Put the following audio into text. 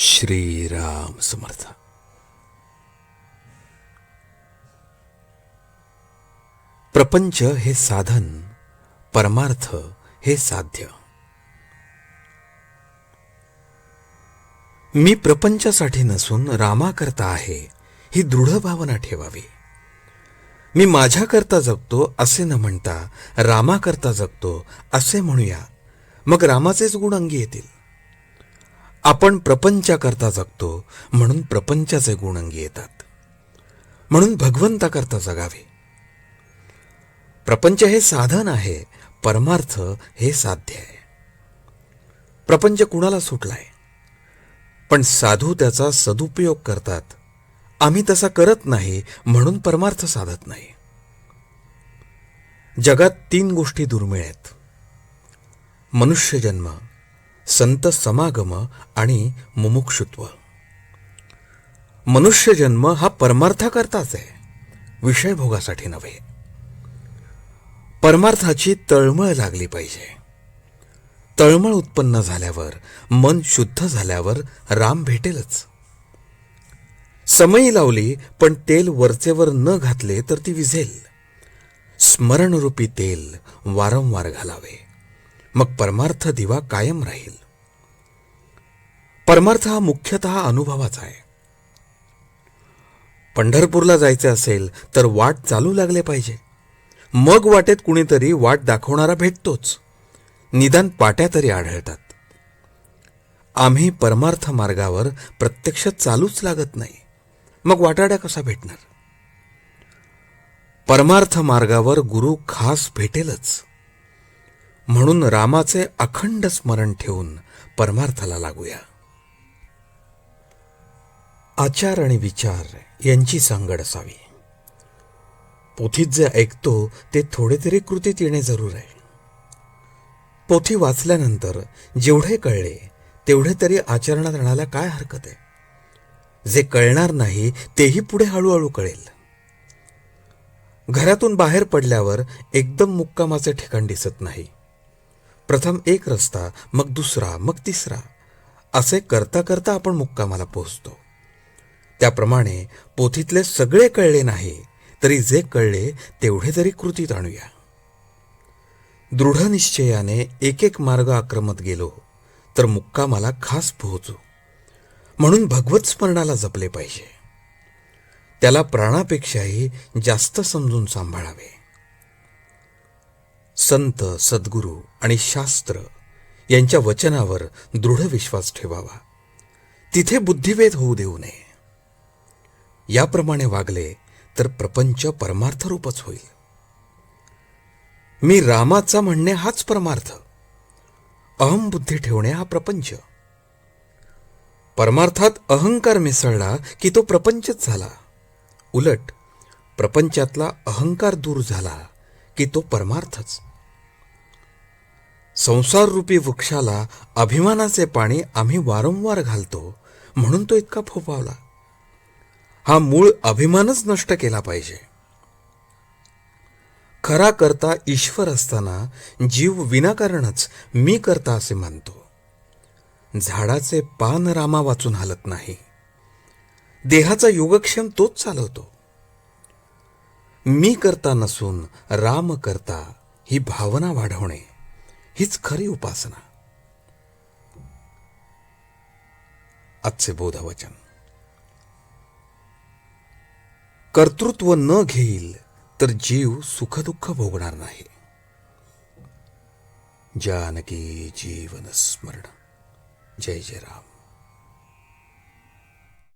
श्रीराम समर्थ. प्रपंच हे साधन परमार्थ हे साध्य. मी प्रपंचासाठी नसून रामाकरता आहे ही दृढ भावना ठेवावी. मी माझ्याकरता जगतो असे न म्हणता रामाकरता जगतो असे म्हणूया मग रामाचेच गुण अंगी येतील. आपण प्रपंचाकरता जगतो म्हणून प्रपंचाचे गुण अंगी येतात. म्हणून भगवंताकरता जगावे. प्रपंच हे साधन आहे परमार्थ हे साध्य आहे. प्रपंच कुणाला सुटलाय? पण साधू त्याचा सदुपयोग करतात. आम्ही तसा करत नाही म्हणून परमार्थ साधत नाही. जगात तीन गोष्टी दुर्मिळ आहेत. मनुष्यजन्म संत समागम आणि मुमुक्षुत्व. मनुष्यजन्म हा परमार्थाकरताच आहे. विषय भोगासाठी नव्हे. परमार्थाची तळमळ लागली पाहिजे. तळमळ उत्पन्न झाल्यावर मन शुद्ध झाल्यावर राम भेटेलच. समयी लावली पण तेल वरचेवर न घातले तर ती विझेल. स्मरणरूपी तेल वारंवार घालावे. मग परमार्थ दिवा कायम राहील. परमार्थ हा मुख्यतः अनुभवाचा आहे. पंढरपूरला जायचे असेल तर वाट चालू लागले पाहिजे. मग वाटेत कुणीतरी वाट दाखवणारा भेटतोच. निदान पाट्या तरी आढळतात. आम्ही परमार्थ मार्गावर प्रत्यक्ष चालूच लागत नाही. मग वाटाड्या कसा भेटणार? परमार्थ मार्गावर गुरु खास भेटेलच. म्हणून रामाचे अखंड स्मरण ठेवून परमार्थाला लागूया. आचार आणि विचार यांची सांगड असावी. पोथीत जे ऐकतो ते थोडे तरी कृतीत येणे जरूर आहे. पोथी वाचल्यानंतर जेवढे कळले तेवढे तरी आचरणात आणायला काय हरकत आहे? जे कळणार नाही तेही पुढे हळूहळू कळेल. घरातून बाहेर पडल्यावर एकदम मुक्कामाचे ठिकाण दिसत नाही. प्रथम एक रस्ता मग दुसरा मग तिसरा. असे करता करता आपण मुक्कामाला पोहोचतो. त्याप्रमाणे पोथीतले सगळे कळले नाही तरी जे कळले तेवढे तरी कृतीत आणूया. दृढ निश्चयाने एक एक मार्ग आक्रमत गेलो तर मुक्कामाला खास पोहोचू म्हणून भगवत स्मरणाला जपले पाहिजे. त्याला प्राणापेक्षाही जास्त समजून सांभाळावे. संत सद्गुरू आणि शास्त्र यांच्या वचनावर दृढ विश्वास ठेवावा. तिथे बुद्धिभेद होऊ देऊ नये. याप्रमाणे वागले तर प्रपंच परमार्थरूपच होईल. मी रामाचा म्हणणे हाच परमार्थ. अहम बुद्धी ठेवणे हा प्रपंच. परमार्थात अहंकार मिसळला की तो प्रपंचच झाला. उलट प्रपंचातला अहंकार दूर झाला की तो परमार्थच. संसाररूपी वृक्षाला अभिमानाचे पाणी आम्ही वारंवार घालतो म्हणून तो इतका फोफावला. हा मूळ अभिमानच नष्ट केला पाहिजे. खरा करता ईश्वर असताना जीव विनाकारणच मी करता असे मानतो. झाडाचे पान रामा वाचून हलत नाही. देहाचा योगक्षेम तोच चालवतो. मी करता नसून राम करता ही भावना वाढवणे हीच खरी उपासना. आजचे बोधवचन कर्तृत्व न घेईल तर जीव सुखदुःख भोगणार नाही. जानकी जीवन स्मरण. जय जय राम.